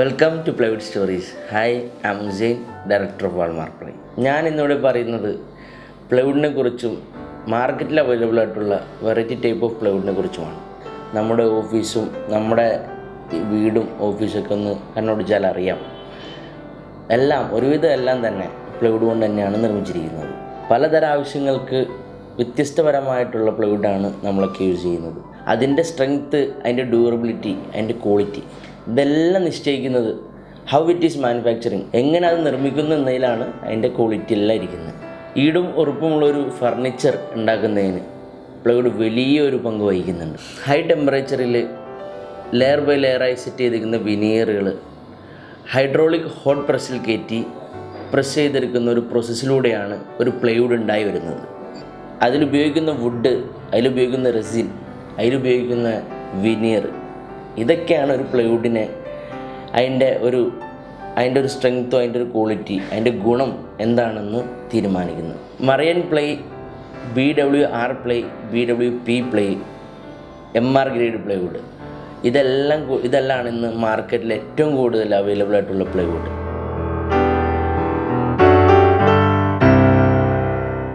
Welcome to plywood stories hi I Hussain director of Walmark ply ഞാൻ ഇന്നിവിടെ പറയുന്നത് പ്ലൈവുഡിനെ കുറിച്ചും മാർക്കറ്റിൽ അവൈലബിൾ ആയിട്ടുള്ള വെറൈറ്റി ടൈപ്പ് ഓഫ് പ്ലൈവുഡിനെ കുറിച്ചുമാണ്. നമ്മുടെ ഓഫീസും നമ്മുടെ വീടും ഓഫീസൊക്കെ ഒന്ന് കണ്ണോടിച്ചാൽ അറിയാം. എല്ലാം ഒരുവിധം എല്ലാം തന്നെ പ്ലൈവുഡ് കൊണ്ട് തന്നെയാണ് നിർമ്മിച്ചിരിക്കുന്നത്. പലതരം ആവശ്യങ്ങൾക്ക് വ്യത്യസ്തപരമായിട്ടുള്ള പ്ലൈവുഡാണ് നമ്മളൊക്കെ യൂസ് ചെയ്യുന്നത്. അതിന്റെ സ്ട്രെങ്ത്ത് അതിന്റെ ഡ്യൂറബിലിറ്റി അതിന്റെ ക്വാളിറ്റി ഇതെല്ലാം നിശ്ചയിക്കുന്നത് ഹൗ ഇറ്റ് ഈസ് മാനുഫാക്ചറിങ് എങ്ങനെ അത് നിർമ്മിക്കുന്നു എന്നതിലാണ് അതിന്റെ ക്വാളിറ്റി എല്ലാം ഇരിക്കുന്നത്. ഈടും ഉറപ്പുമുള്ളൊരു ഫർണിച്ചർ ഉണ്ടാക്കുന്നതിന് പ്ലൈവുഡ് വലിയൊരു പങ്ക് വഹിക്കുന്നുണ്ട്. ഹൈ ടെമ്പറേച്ചറിൽ ലെയർ ബൈ ലെയറായി സെറ്റ് ചെയ്തിരിക്കുന്ന വിനീറുകൾ ഹൈഡ്രോളിക് ഹോട്ട് പ്രസ്സിൽ കയറ്റി പ്രസ് ചെയ്തെടുക്കുന്ന ഒരു പ്രോസസ്സിലൂടെയാണ് ഒരു പ്ലൈവുഡ് ഉണ്ടായി വരുന്നത്. അതിലുപയോഗിക്കുന്ന വുഡ് അതിലുപയോഗിക്കുന്ന റെസിൻ അതിലുപയോഗിക്കുന്ന വിനീർ ഇതൊക്കെയാണ് ഒരു പ്ലൈവുഡിനെ അതിന്റെ ഒരു അതിന്റെ ഒരു സ്ട്രെങ്ത്തും അതിന്റെ ഒരു ക്വാളിറ്റി അതിന്റെ ഗുണം എന്താണെന്ന് തീരുമാനിക്കുന്നത് marine ply B W R ply B W P ply M R grade plywood ഇതെല്ലാം ഇതെല്ലാം ഇന്ന് മാർക്കറ്റിൽ ഏറ്റവും കൂടുതൽ അവൈലബിൾ ആയിട്ടുള്ള പ്ലൈവുഡ്